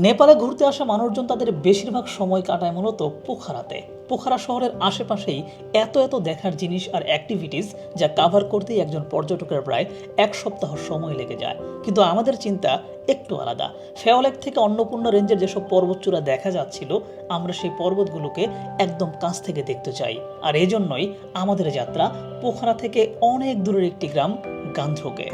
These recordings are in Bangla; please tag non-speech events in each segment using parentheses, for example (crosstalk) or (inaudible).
নেপালে ঘুরতে আসা মানুষজন তাদের বেশিরভাগ সময় কাটায় মূলত পোখারাতে। পোখারা শহরের আশেপাশেই এত এত দেখার জিনিস আর অ্যাক্টিভিটিস যা কাভার করতেই একজন পর্যটকের প্রায় এক সপ্তাহ সময় লেগে যায়। কিন্তু আমাদের চিন্তা একটু আলাদা। ফেওলেক থেকে অন্নপূর্ণা রেঞ্জের যেসব পর্বতচূড়া দেখা যাচ্ছিল, আমরা সেই পর্বতগুলোকে একদম কাছ থেকে দেখতে চাই। আর এজন্যই আমাদের যাত্রা পোখরা থেকে অনেক দূরের একটি গ্রাম গান্ধ্রকে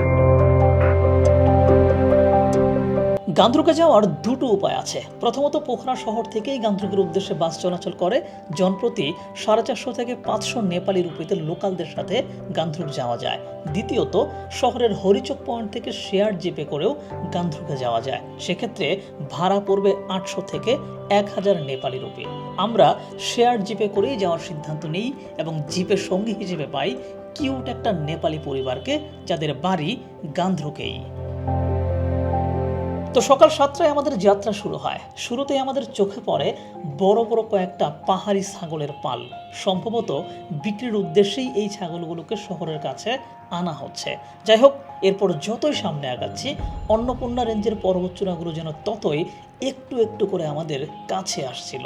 গান্ধ্রকে যাওয়ার দুটো উপায় আছে। প্রথমত, পোখরা শহর থেকেই গান্ধ্রকের উদ্দেশ্যে বাস চলাচল করে। জনপ্রতি সাড়ে চারশো থেকে পাঁচশো নেপালি রুপিতে লোকালদের সাথে গান্ধ্রক যাওয়া যায়। দ্বিতীয়ত, শহরের হরিচক পয়েন্ট থেকে শেয়ার জিপে করেও গান্ধ্রকে যাওয়া যায়। সেক্ষেত্রে ভাড়া পড়বে আটশো থেকে এক হাজার নেপালি রুপি। আমরা শেয়ার জিপে করেই যাওয়ার সিদ্ধান্ত নিই এবং জিপের সঙ্গী হিসেবে পাই কিউট একটা নেপালি পরিবারকে, যাদের বাড়ি গান্ধ্রকেই। তো সকাল সাতটায় আমাদের যাত্রা শুরু হয়। শুরুতে আমাদের চোখে পড়ে বড় বড় কয়েকটা পাহাড়ি ছাগলের পাল। সম্ভবত বিক্রির উদ্দেশ্যেই এই ছাগলগুলোকে শহরের কাছে আনা হচ্ছে। যাই হোক, এরপর যতই সামনে আগাচ্ছি, অন্নপূর্ণা রেঞ্জের পর্বতচূড়াগুলো যেন ততই একটু একটু করে আমাদের কাছে আসছিল।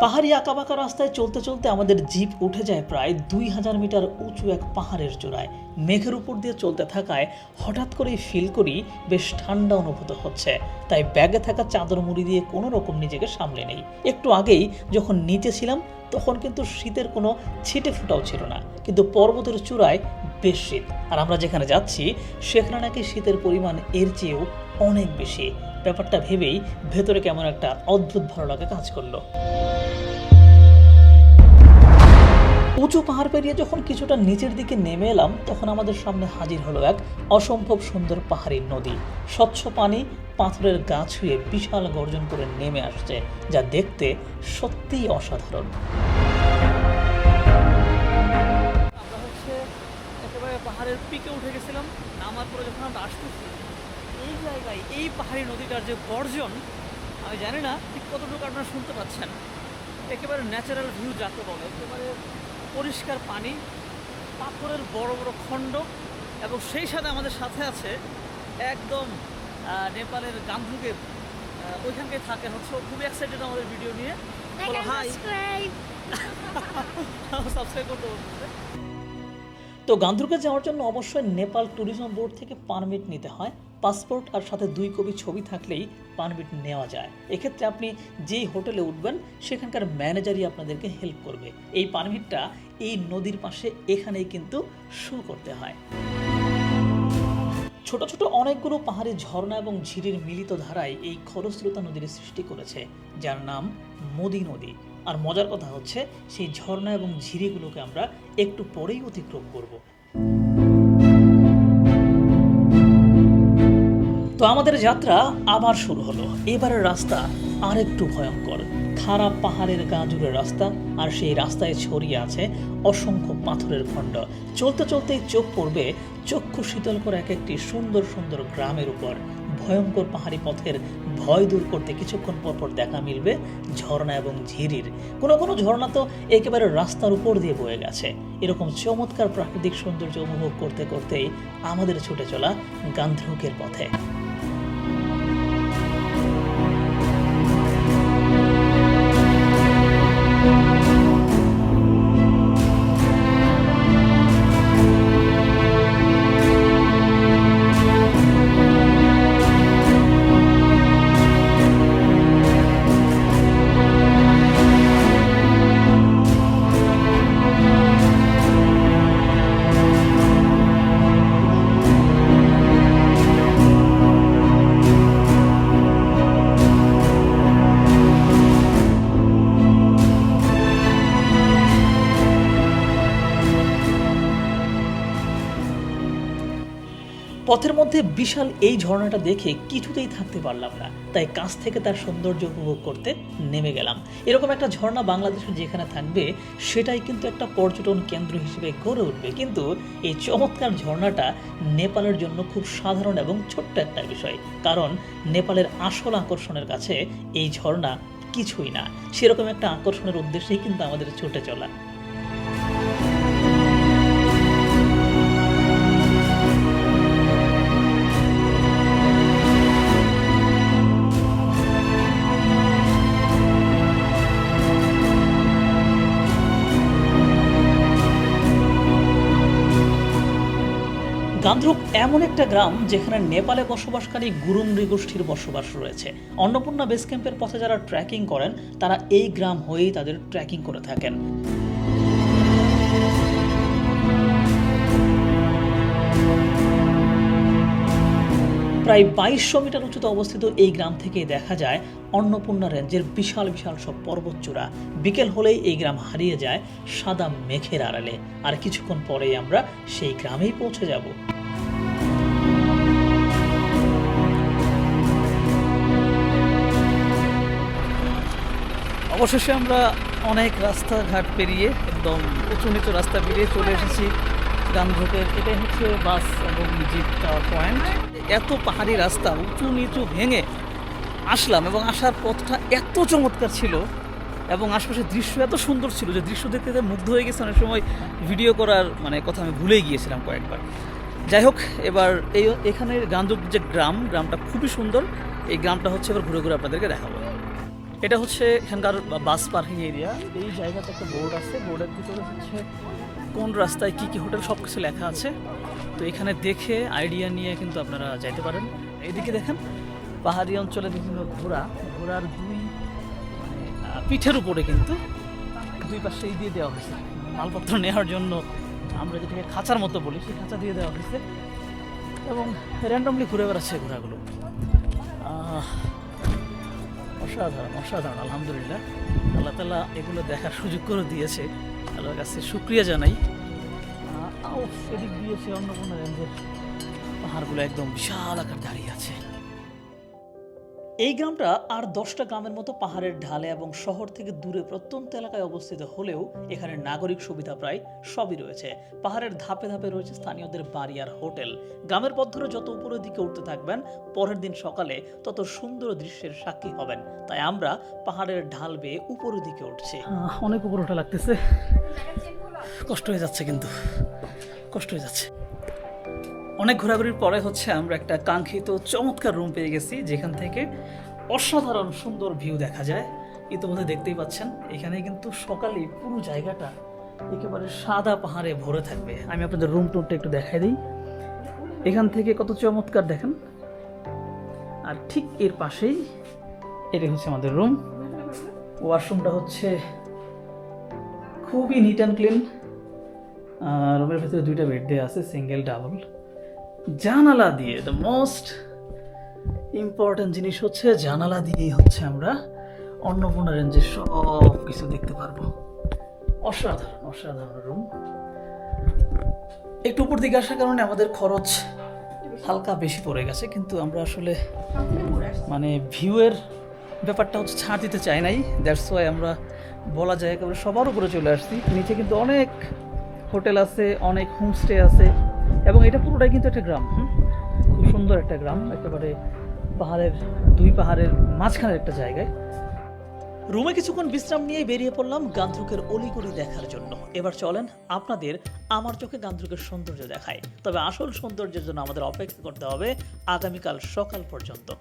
পাহাড়ি আঁকাবাঁকা রাস্তায় চলতে চলতে আমাদের জিপ উঠে যায় প্রায় দুই হাজার মিটার উঁচু এক পাহাড়ের চূড়ায়। মেঘের উপর দিয়ে চলতে থাকায় হঠাৎ করেই ফিল করি বেশ ঠান্ডা অনুভূত হচ্ছে। তাই ব্যাগে থাকা চাদর মুড়ি দিয়ে কোনো রকম নিজেকে সামলে নেই। একটু আগেই যখন নিচে ছিলাম, তখন কিন্তু শীতের কোনো ছিটে ফুটাও ছিল না। কিন্তু পর্বতের চূড়ায় বেশ শীত। আর আমরা যেখানে যাচ্ছি, সেখানে নাকি শীতের পরিমাণ এর চেয়েও অনেক বেশি। ব্যাপারটা ভেবেই ভেতরে কেমন একটা অদ্ভুত ভালো লাগা কাজ করল। উঁচু পাহাড় পেরিয়ে যখন কিছুটা নিচের দিকে নেমে এলাম, তখন আমাদের সামনে হাজির হলো এক অসম্ভব সুন্দর পাহাড়ি নদী। স্বচ্ছ পানি, পাথরের গা ছুঁয়ে বিশাল গর্জন করে নেমে আসছে, যা দেখতে সত্যিই অসাধারণ। আমরা হচ্ছে একেবারে পাহাড়ের পিকে উঠে গেছিলাম, নামার পরে যখন আমরা আসতেছি, এই জায়গায়, এই পাহাড়ি নদীটার যে গর্জন, আমি জানি না ঠিক কতটুকু আপনারা শুনতে পাচ্ছেন। একেবারে ন্যাচারাল ভিউ যাকে বলে, একেবারে পরিষ্কার পানি পাথরের বড় বড় খণ্ড এবং সেই সাথে আমাদের সাথে আছে একদম নেপালের গান্ধুকের ওইখানকে থাকে হচ্ছে খুবই এক্সাইটেড আমাদের ভিডিও নিয়ে। বলো হাই সাবস্ক্রাইব (laughs) করতে বলতেছে তো গান্ধুকে যাওয়ার জন্য অবশ্যই নেপাল ট্যুরিজম বোর্ড থেকে পারমিট নিতে হয়। পাসপোর্ট আর সাথে দুই কপি ছবি থাকলেই পারমিট নেওয়া যায়। এক্ষেত্রে আপনি যেই হোটেলে উঠবেন, সেখানকার ম্যানেজারই আপনাদেরকে হেল্প করবে। এই পারমিটটা এই নদীর পাশে এখানেই কিন্তু শু করতে হয়। ছোট ছোট অনেকগুলো পাহাড়ি ঝর্ণা এবং ঝিরির মিলিত ধারায় এই খরস্রোতা নদীর সৃষ্টি করেছে, যার নাম মোদি নদী। আর মজার কথা হচ্ছে, সেই ঝর্ণা এবং ঝিরিগুলোকে আমরা একটু পরেই অতিক্রম করব। তো আমাদের যাত্রা আবার শুরু হলো। এবারের রাস্তা আরেকটু ভয়ঙ্কর। খারাপ পাহাড়ের গা জুড়ে রাস্তা আর সেই রাস্তায় ছড়িয়ে আছে অসংখ্য পাথরের খণ্ড। চলতে চলতেই চোখ পড়বে চক্ষু শীতল করে এক একটি সুন্দর সুন্দর গ্রামের উপর। ভয়ঙ্কর পাহাড়ি পথের ভয় দূর করতে কিছুক্ষণ পর পর দেখা মিলবে ঝর্ণা এবং ঝিরির। কোনো কোনো ঝর্ণা তো একেবারে রাস্তার উপর দিয়ে বয়ে গেছে। এরকম চমৎকার প্রাকৃতিক সৌন্দর্য উপভোগ করতে, করতেই আমাদের ছুটে চলা গান্ধারকের পথে। মধ্যে বিশাল এই ঝর্ণাটা দেখে কিছুতেই থাকতে পারলাম না। তাই কাছ থেকে তার সৌন্দর্য উপভোগ করতে নেমে গেলাম। এরকম একটা ঝর্ণা বাংলাদেশে যেখানে থাকবে, সেটাই কিন্তু একটা পর্যটন কেন্দ্র হিসেবে গড়ে উঠবে। কিন্তু এই চমৎকার ঝর্ণাটা নেপালের জন্য খুব সাধারণ এবং ছোট্ট একটা বিষয়। কারণ নেপালের আসল আকর্ষণের কাছে এই ঝর্ণা কিছুই না। সেরকম একটা আকর্ষণের উদ্দেশ্যেই কিন্তু আমাদের ছুটে চলা। গান্ধ্রুক এমন একটা গ্রাম যেখানে নেপালে বসবাসকারী গুরুং নৃগোষ্ঠীর বসবাস রয়েছে। অন্নপূর্ণা বেস ক্যাম্পের পথে যারা ট্রেকিং করেন, তারা এই গ্রাম হয়েই তাদের ট্রেকিং করে থাকেন। প্রায় বাইশশো মিটার উঁচুতে অবস্থিত এই গ্রাম থেকে দেখা যায় অন্নপূর্ণা রেঞ্জের বিশাল বিশাল সব পর্বতচূড়া। বিকেল হলেই এই গ্রাম হারিয়ে যায় সাদা মেঘের আড়ালে। আর কিছুক্ষণ পরেই আমরা সেই গ্রামেই পৌঁছে যাব। অবশেষে আমরা অনেক রাস্তাঘাট পেরিয়ে একদম উঁচু নিচু রাস্তা পেরিয়ে চলে এসেছি গান্ধকের এটাই হচ্ছে বাস এবং জিপ পয়েন্ট। এত পাহাড়ি রাস্তা উঁচু নিচু ভেঙে আসলাম এবং আসার পথটা এত চমৎকার ছিল এবং আশপাশের দৃশ্য এত সুন্দর ছিল যে দৃশ্য দেখতে মুগ্ধ হয়ে গেছে অনেক সময় ভিডিও করার মানে কথা আমি ভুলেই গিয়েছিলাম কয়েকবার। যাই হোক, এবার এই এখানের গান্ধব যে গ্রাম, গ্রামটা খুবই সুন্দর। এই গ্রামটা হচ্ছে এবার ঘুরে ঘুরে আপনাদেরকে দেখাবো। এটা হচ্ছে এখানকার বাস পার্কিং এরিয়া। এই জায়গাতে একটা বোর্ড আছে। বোর্ডের ভিতরে হচ্ছে কোন রাস্তায় কি কি হোটেল সব কিছু লেখা আছে। তো এখানে দেখে আইডিয়া নিয়ে কিন্তু আপনারা যাইতে পারেন। এইদিকে দেখেন পাহাড়ি অঞ্চলে বিভিন্ন ঘোড়া। ঘোড়ার দুই মানে, পিঠের উপরে কিন্তু দুই পাশে দিয়ে দেওয়া হয়েছে। মালপত্র নেওয়ার জন্য আমরা যেটাকে খাঁচার মতো বলি সেই খাঁচা দিয়ে দেওয়া হয়েছে। এবং র্যান্ডমলি ঘুরে বেড়াচ্ছে ঘোড়াগুলো। অসাধারণ অসাধারণ, আলহামদুলিল্লাহ। আল্লাহ তালা এগুলো দেখার সুযোগ করে দিয়েছে। আল্লাহর কাছে শুক্রিয়া জানাই। এদিক দিয়েছে অন্নপূর্ণা রেঞ্জের পাহাড়গুলো একদম বিশাল আকার দাঁড়িয়ে আছে। এই গ্রামটা আর দশটা গ্রামের মতো পাহাড়ের ঢালে এবং শহর থেকে দূরে প্রত্যন্ত এলাকায় অবস্থিত হলেও এখানে নাগরিক সুবিধা প্রায় সবই রয়েছে। পাহাড়ের ধাপে ধাপে রয়েছে স্থানীয়দের বাড়ি আর হোটেল। গ্রামের পথ ধরে যত উপরের দিকে উঠতে থাকবেন, পরের দিন সকালে তত সুন্দর দৃশ্যের সাক্ষী হবেন। তাই আমরা পাহাড়ের ঢাল বেয়ে উপরের দিকে উঠছি। অনেক উপর ওঠা লাগতেছে। কষ্ট হয়ে যাচ্ছে কিন্তু। কষ্ট হয়ে যাচ্ছে। অনেক ঘোরাঘুরির পরে হচ্ছে আমরা একটা কাঙ্ক্ষিত চমৎকার রুম পেয়ে গেছি, যেখান থেকে অসাধারণ সুন্দর ভিউ দেখা যায়। ইতিমধ্যে দেখতেই পাচ্ছেন এখানে কিন্তু সকালে পুরো জায়গাটা একেবারে সাদা পাহাড়ে ভরে থাকবে। আমি আপনাদের রুম টুরটা একটু দেখাই দিই। এখান থেকে কত চমৎকার দেখেন। আর ঠিক এর পাশেই এটা হচ্ছে আমাদের রুম ওয়াশরুমটা হচ্ছে খুবই নিট অ্যান্ড ক্লিন রুমের ভেতরে দুইটা বেড দেওয়া আছে সিঙ্গেল ডাবল জানালা দিয়ে দ্য মোস্ট ইম্পর্ট্যান্ট জিনিস হচ্ছে জানালা দিয়েই হচ্ছে আমরা অন্নপূর্ণা রেঞ্জের সব কিছু দেখতে পারব। অসাধারণ অসাধারণ রুম একটু উপর দিকে আসার কারণে আমাদের খরচ হালকা বেশি পড়ে গেছে, কিন্তু আমরা আসলে মানে ভিউয়ের ব্যাপারটা হচ্ছে ছাড় দিতে চাই নাই। দ্যাটস ওয়াই আমরা বলা যায় সবার উপরে চলে আসছি। নিচে কিন্তু অনেক হোটেল আছে, অনেক হোমস্টে আছে। এবং এটা পুরোটাই কিন্তু একটা গ্রাম? খুব সুন্দর একটা গ্রাম, একেবারে পাহাড়ের, দুই পাহাড়ের মাঝখানের একটা জায়গায়। রুমে কিছুক্ষণ বিশ্রাম নিয়ে বেরিয়ে পড়লাম গান্ধ্রুকের অলিগলি দেখার জন্য। এবার চলেন আপনাদের আমার চোখে গান্ধ্রুকের সৌন্দর্য দেখায়। তবে আসল সৌন্দর্যের জন্য আমাদের অপেক্ষা করতে হবে আগামীকাল সকাল পর্যন্ত।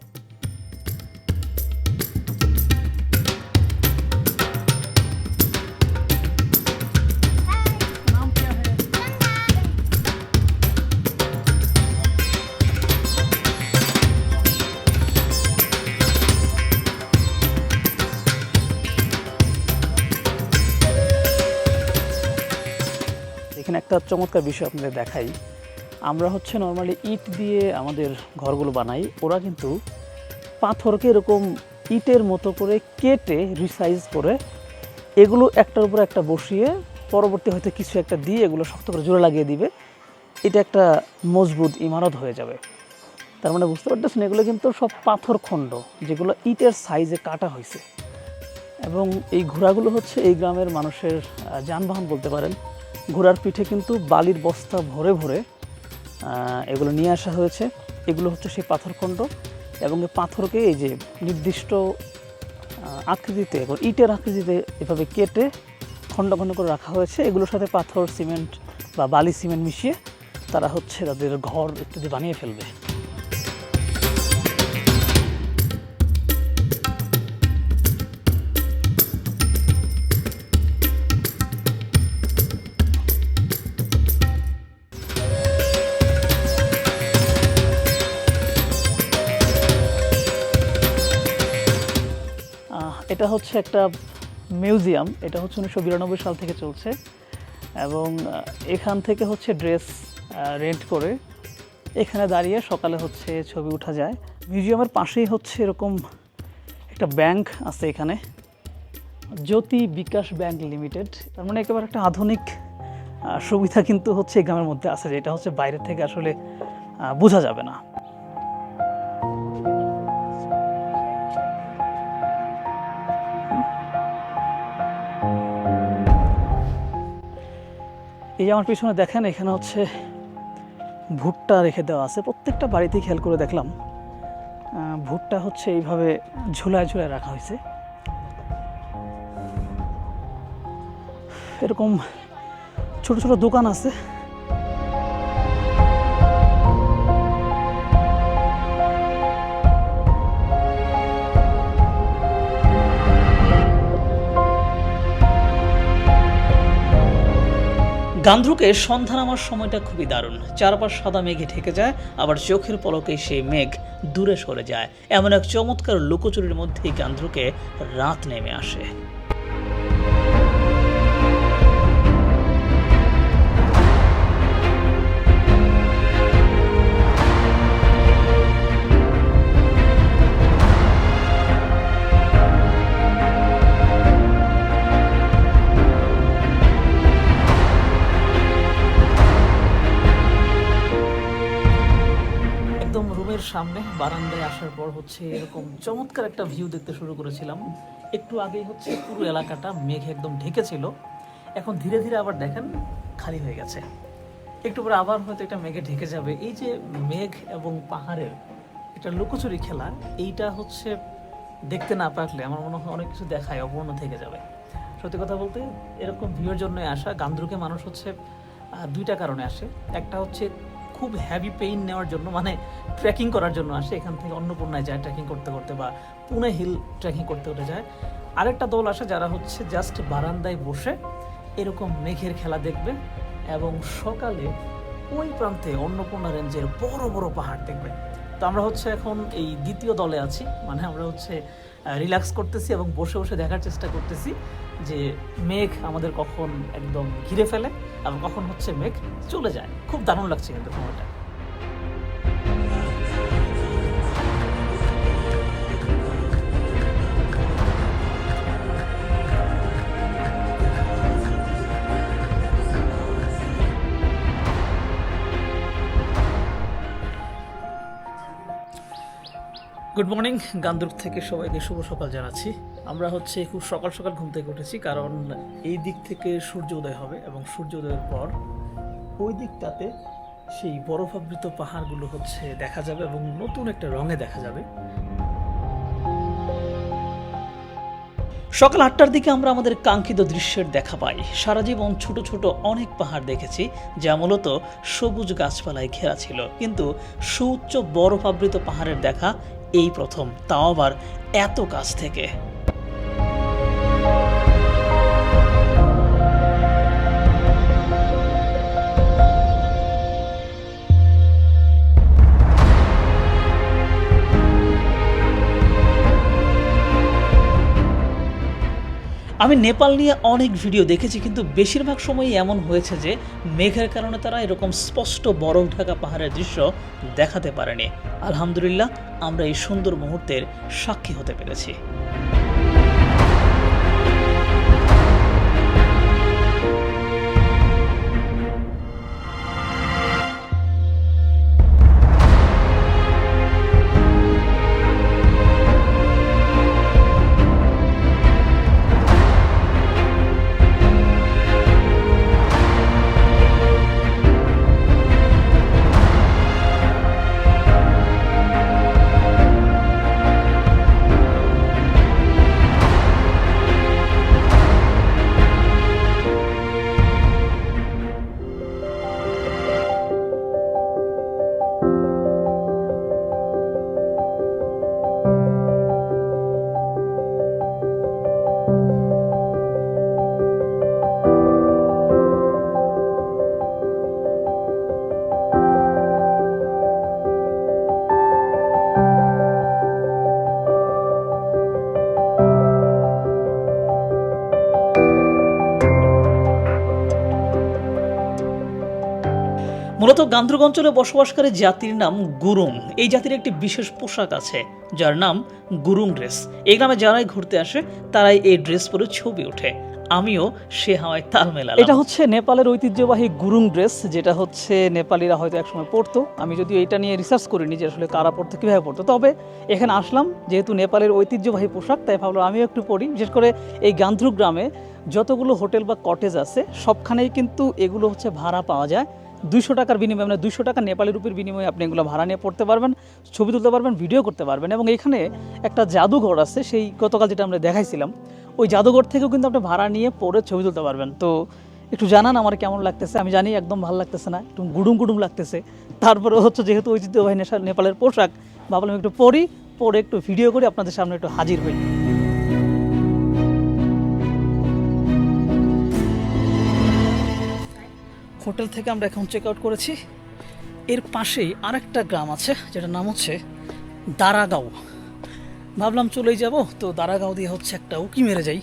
একটা চমৎকার বিষয় আপনাদের দেখাই। আমরা হচ্ছে নর্মালি ইট দিয়ে আমাদের ঘরগুলো বানাই। ওরা কিন্তু পাথরকে এরকম ইটের মতো করে কেটে রিসাইজ করে এগুলো একটার উপর একটা বসিয়ে পরবর্তী হয়তো কিছু একটা দিয়ে এগুলো শক্ত করে জোরে লাগিয়ে দিবে। এটা একটা মজবুত ইমারত হয়ে যাবে। তার মানে বুঝতে পারতেছেন, এগুলো কিন্তু সব পাথর খণ্ড, যেগুলো ইটের সাইজে কাটা হয়েছে। এবং এই ঘোড়াগুলো হচ্ছে এই গ্রামের মানুষের যানবাহন বলতে পারেন। ঘোড়ার পিঠে কিন্তু বালির বস্তা ভরে ভরে এগুলো নিয়ে আসা হয়েছে। এগুলো হচ্ছে সেই পাথরখণ্ড এবং এই পাথরকে এই যে নির্দিষ্ট আকৃতিতে ইটের আকৃতিতে এভাবে কেটে খণ্ড খণ্ড করে রাখা হয়েছে। এগুলোর সাথে পাথর, সিমেন্ট বা বালি, সিমেন্ট মিশিয়ে তারা হচ্ছে তাদের ঘর ইত্যাদি বানিয়ে ফেলবে। এটা হচ্ছে একটা মিউজিয়াম, এটা হচ্ছে উনিশশো বিরানব্বই সাল থেকে চলছে। এবং এখান থেকে হচ্ছে ড্রেস রেন্ট করে এখানে দাঁড়িয়ে সকালে হচ্ছে ছবি উঠা যায়। মিউজিয়ামের পাশেই হচ্ছে এরকম একটা ব্যাংক আছে এখানে, জ্যোতি বিকাশ ব্যাংক লিমিটেড। তার মানে একেবারে একটা আধুনিক সুবিধা কিন্তু হচ্ছে এই গ্রামের মধ্যে আছে যেটা হচ্ছে বাইরে থেকে আসলে বোঝা যাবে না। এই আমার পিছনে দেখেন, এখানে হচ্ছে ভুট্টা রেখে দেওয়া আছে। প্রত্যেকটা বাড়িতেই খেয়াল করে দেখলাম ভুট্টা হচ্ছে এইভাবে ঝুলায় ঝুলায় রাখা হয়েছে। এরকম ছোট ছোট দোকান আছে গান্ধ্রুকে সন্ধ্যা নামার সময়টা খুবই দারুণ। চারপাশ সাদা মেঘে ঢেকে যায়, আবার চোখের পলকে সেই মেঘ দূরে সরে যায়। এমন এক চমৎকার লুকোচুরির মধ্যেই গান্ধ্রুকে রাত নেমে আসে। সামনে, বারান্দায় আসার পর হচ্ছে এরকম চমৎকার একটা ভিউ দেখতে শুরু করেছিলাম। একটু আগেই হচ্ছে পুরো এলাকাটা মেঘে একদম ঢেকেছিল। এখন ধীরে ধীরে আবার দেখেন খালি হয়ে গেছে। একটু পরে আবার হয়তো এটা মেঘে ঢেকে যাবে। এই যে মেঘ এবং পাহাড়ের এটা লুকোচুরি খেলা, এইটা হচ্ছে দেখতে না পারলে আমার মনে হয় অনেক কিছু দেখায় অপূর্ণ থেকে যাবে। সত্যি কথা বলতে এরকম ভিউর জন্য আসা। গান্দ্রুকে মানুষ হচ্ছে দুইটা কারণে আসে। একটা হচ্ছে খুব হ্যাভি পেইন নেওয়ার জন্য মানে ট্রেকিং করার জন্য আসে। এখান থেকে অন্নপূর্ণায় যায় ট্রেকিং করতে করতে বা পুনে হিল ট্রেকিং করতে করতে যায়। আরেকটা দল আসে যারা হচ্ছে জাস্ট বারান্দায় বসে এরকম মেঘের খেলা দেখবে এবং সকালে ওই প্রান্তে অন্নপূর্ণা রেঞ্জের বড় বড় পাহাড় দেখবে। তো আমরা হচ্ছে এখন এই দ্বিতীয় দলে আছি মানে আমরা হচ্ছে রিল্যাক্স করতেছি এবং বসে বসে দেখার চেষ্টা করতেছি। যে মেঘ আমাদের কখন একদম ঘিরে ফেলে এবং কখন হচ্ছে মেঘ চলে যায়। খুব দারুণ লাগছে কিন্তু সময়টা। গুড মর্নিং গান্দুর থেকে সবাইকে শুভ সকাল জানাচ্ছি। আমরা হচ্ছে খুব সকাল সকাল ঘুম থেকে উঠেছি, কারণ এই দিক থেকে সূর্য উদয় হবে এবং সূর্য উদয়ের পর ওই দিকটাতে সেই বরফাবৃত পাহাড়গুলো হচ্ছে দেখা যাবে এবং নতুন একটা রঙে দেখা যাবে। সকাল আটটার দিকে আমরা আমাদের কাঙ্ক্ষিত দৃশ্যের দেখা পাই। সারা জীবন ছোট ছোট অনেক পাহাড় দেখেছি, যা মূলত সবুজ গাছপালায় ঘেরা ছিল। কিন্তু সুউচ্চ বরফাবৃত পাহাড়ের দেখা এই প্রথম, তাও আবার এত কাছ থেকে। আমি নেপাল নিয়ে অনেক ভিডিও দেখেছি, কিন্তু বেশিরভাগ সময়ই এমন হয়েছে যে মেঘের কারণে তারা এরকম স্পষ্ট বরফ ঢাকা পাহাড়ের দৃশ্য দেখাতে পারেনি। আলহামদুলিল্লাহ, আমরা এই সুন্দর মুহূর্তের সাক্ষী হতে পেরেছি। মূলত গান্ধারক অঞ্চলে বসবাসকারী জাতির নাম গুরুং। এই জাতির একটি বিশেষ পোশাক আছে, যার নাম গুরুং ড্রেস। এই গ্রামে যারাই ঘুরতে আসে, তারাই এই ড্রেস পরে ছবি ওঠে। আমিও সে হাওয়ায় তাল মেলালাম। এটা হচ্ছে নেপালের ঐতিহ্যবাহী গুরুং ড্রেস, যেটা হচ্ছে নেপালিরা হয়তো একসময় পরতো। আমি যদি এটা নিয়ে রিসার্চ করিনি যে আসলে কারা পড়তো কীভাবে পড়তো তবে এখানে আসলাম, যেহেতু নেপালের ঐতিহ্যবাহী পোশাক, তাই ভাবলাম আমিও একটু পরি। বিশেষ করে এই গান্ধ্রু গ্রামে যতগুলো হোটেল বা কটেজ আছে, সবখানেই কিন্তু এগুলো হচ্ছে ভাড়া পাওয়া যায়। দুইশো টাকার বিনিময়ে মানে দুশো টাকা নেপালি রুপির বিনিময়ে আপনি এগুলো ভাড়া নিয়ে পড়তে পারবেন, ছবি তুলতে পারবেন, ভিডিও করতে পারবেন এবং এখানে একটা জাদুঘর আছে, সেই গতকাল যেটা আমরা দেখাইছিলাম, ওই জাদুঘর থেকেও কিন্তু আপনি ভাড়া নিয়ে পড়ে ছবি তুলতে পারবেন। তো একটু জানান আমার কেমন লাগতেছে? আমি জানি একদম ভালো লাগতেছে না, একটু গুডুম গুডুম লাগতেছে। তারপরে হচ্ছে যেহেতু ঐতিহ্যবাহী নেশা, নেপালের পোশাক, ভাবলাম একটু পরি পরে একটু ভিডিও করি, আপনাদের সামনে একটু হাজির হই। হোটেল থেকে আমরা এখন চেক আউট করেছি। এর পাশেই আরেকটা গ্রাম আছে, যেটার নাম হচ্ছে দারাগাঁও। ভাবলাম চলেই যাব, তো দারাগাঁও দিয়ে হচ্ছে একটা উকি মেরে যাই।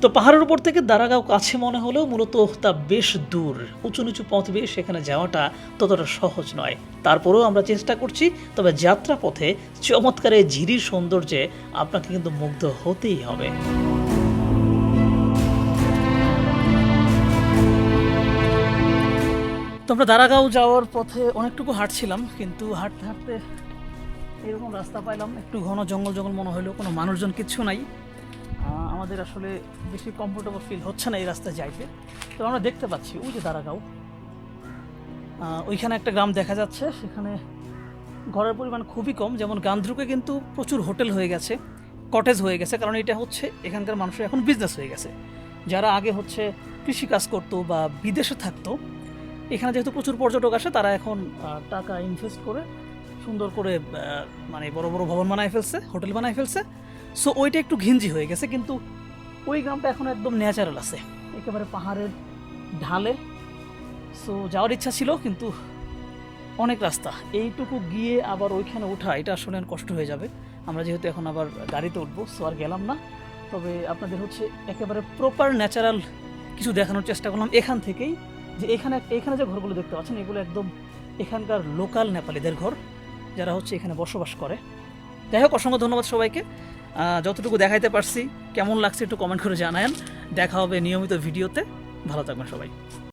তো পাহাড়ের উপর থেকে দারাগাঁও কাছে মনে হলেও মূলত তা বেশ দূর। উঁচু নিচু পথ বেয়ে সেখানে যাওয়াটা ততটা সহজ নয়। তারপরেও আমরা চেষ্টা করছি, তবে যাত্রা পথে চমৎকার এই ঝিরির সৌন্দর্যে আপনাকে কিন্তু মুগ্ধ হতেই হবে। তো আমরা দারাগাঁও যাওয়ার পথে অনেকটুকু হাঁটছিলাম, কিন্তু হাঁটতে হাঁটতে এরকম রাস্তা পাইলাম। একটু ঘন জঙ্গল জঙ্গল মনে হলো কোনো মানুষজন কিচ্ছু নাই। আমাদের আসলে বেশি কমফোর্টেবল ফিল হচ্ছে না এই রাস্তায় যাইতে। তো আমরা দেখতে পাচ্ছি, ওই যে দারাগাঁও। ওইখানে একটা গ্রাম দেখা যাচ্ছে, সেখানে ঘরের পরিমাণ খুবই কম। যেমন গান্ধ্রুকে কিন্তু প্রচুর হোটেল হয়ে গেছে, কটেজ হয়ে গেছে, কারণ এটা হচ্ছে এখানকার মানুষের এখন বিজনেস হয়ে গেছে। যারা আগে হচ্ছে কৃষিকাজ করতো বা বিদেশে থাকতো এখানে যেহেতু প্রচুর পর্যটক আসে, তারা এখন টাকা ইনভেস্ট করে সুন্দর করে মানে বড় বড় ভবন বানায় ফেলছে, হোটেল বানায় ফেলছে। সো ওইটা একটু ঘিঞ্জি হয়ে গেছে, কিন্তু ওই গ্রামটা এখন একদম ন্যাচারাল আছে। একেবারে পাহাড়ের ঢালে। সো যাওয়ার ইচ্ছা ছিল, কিন্তু অনেক রাস্তা। এইটুকু গিয়ে আবার ওইখানে ওঠা, এটা আসলে কষ্ট হয়ে যাবে। আমরা যেহেতু এখন আবার গাড়িতে উঠবো সো আর গেলাম না। তবে আপনাদের হচ্ছে একেবারে প্রপার ন্যাচারাল কিছু দেখানোর চেষ্টা করলাম। এখান থেকেই যে এখানে এখানে যে ঘরগুলো দেখতে পাচ্ছেন, এগুলো একদম এখানকার লোকাল নেপালিদের ঘর, যারা হচ্ছে এখানে বসবাস করে। যাই হোক, অসংখ্য ধন্যবাদ সবাইকে। যতটুকু দেখাইতে পারছি, কেমন লাগছে একটু কমেন্ট করে জানায়েন। দেখা হবে নিয়মিত ভিডিওতে। ভালো থাকবেন সবাই।